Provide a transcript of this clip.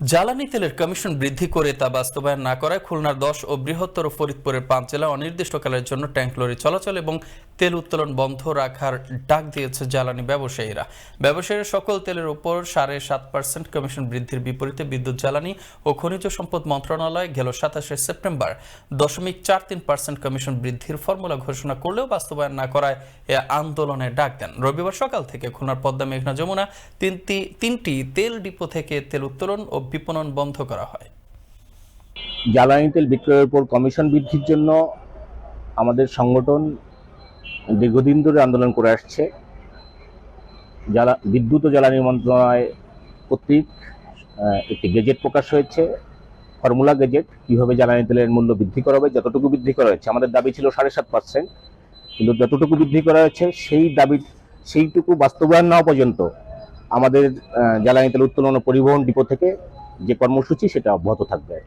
জ্বালানি তেলের কমিশন বৃদ্ধি করে তা বাস্তবায়ন না করায় খুলনার দশ ও বৃহত্তর ফরিদপুরের পাঁচ জেলা অনির্দিষ্টকালের জন্য ট্যাঙ্ক লরি চলাচল এবং তেল উত্তোলন বন্ধ রাখার ডাক দিয়েছে জ্বালানি ব্যবসায়ীরা। ব্যবসায়ীরা সকল তেলের উপর সাড়ে সাত পার্সেন্ট কমিশন বৃদ্ধির বিপরীতে বিদ্যুৎ, জ্বালানি ও খনিজ সম্পদ মন্ত্রণালয় গেল সাতাশে সেপ্টেম্বর। দশমিক চার তিন পার্সেন্ট কমিশন বৃদ্ধির ফর্মুলা ঘোষণা করলেও বাস্তবায়ন না করায় এ আন্দোলনের ডাক দেন। রবিবার সকাল থেকে খুলনার পদ্মা মেঘনা যমুনা তিনটি তিনটি তেল ডিপো থেকে তেল উত্তোলন ও বিপণন বন্ধ করা হয়। জ্বালানি তেল বিক্রয়ের উপর কমিশন বৃদ্ধির জন্য আমাদের সংগঠন দীর্ঘদিন ধরে আন্দোলন করে আসছে। জ্বালা, বিদ্যুৎ ও জ্বালানি মন্ত্রণালয় কর্তৃক একটি গেজেট প্রকাশ হয়েছে। ফর্মুলা গেজেট, কীভাবে জ্বালানি তেলের মূল্য বৃদ্ধি করা হবে, যতটুকু বৃদ্ধি করা হয়েছে। আমাদের দাবি ছিল সাড়ে সাত পার্সেন্ট কিন্তু যতটুকু বৃদ্ধি করা হয়েছে, সেই দাবি, সেইটুকু বাস্তবায়ন না পর্যন্ত আমাদের জ্বালানি তেল উত্তোলন ও পরিবহন ডিপো থেকে যে কর্মসূচি সেটা অব্যাহত থাকবে।